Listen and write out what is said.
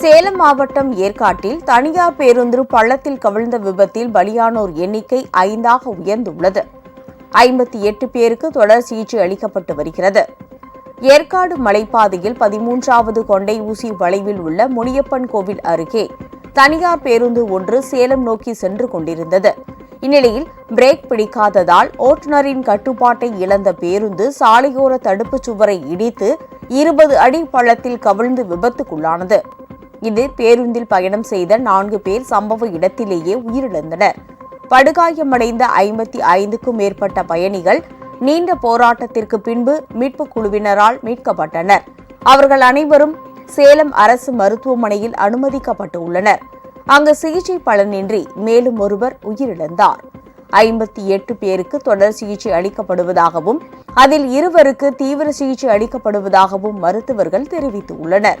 சேலம் மாவட்டம் ஏற்காட்டில் தனியார் பேருந்து பள்ளத்தில் கவிழ்ந்த விபத்தில் பலியானோர் எண்ணிக்கை ஐந்தாக உயர்ந்துள்ளது. ஐம்பத்தி எட்டு பேருக்கு தொடர் சிகிச்சை அளிக்கப்பட்டு வருகிறது. ஏற்காடு மலைப்பாதையில் பதிமூன்றாவது கொண்டை ஊசி வளைவில் உள்ள முனியப்பன் கோவில் அருகே தனியார் பேருந்து ஒன்று சேலம் நோக்கி சென்று கொண்டிருந்தது. இந்நிலையில் பிரேக் பிடிக்காததால் ஓட்டுநரின் கட்டுப்பாட்டை இழந்த பேருந்து சாலையோர தடுப்புச் சுவரை இடித்து இருபது அடி பள்ளத்தில் கவிழ்ந்து விபத்துக்குள்ளானது. இதில் பேருந்தில் பயணம் செய்த நான்கு பேர் சம்பவ இடத்திலேயே உயிரிழந்தனர். படுகாயமடைந்த ஐம்பத்தி ஐந்துக்கும் மேற்பட்ட பயணிகள் நீண்ட போராட்டத்திற்கு பின்பு மீட்புக் குழுவினரால் மீட்கப்பட்டனர். அவர்கள் அனைவரும் சேலம் அரசு மருத்துவமனையில் அனுமதிக்கப்பட்டுள்ளனர். அங்கு சிகிச்சை பலனின்றி மேலும் ஒருவர் உயிரிழந்தார். ஐம்பத்தி எட்டு பேருக்கு தொடர் சிகிச்சை அளிக்கப்படுவதாகவும் அதில் இருவருக்கு தீவிர சிகிச்சை அளிக்கப்படுவதாகவும் மருத்துவர்கள் தெரிவித்துள்ளனர்.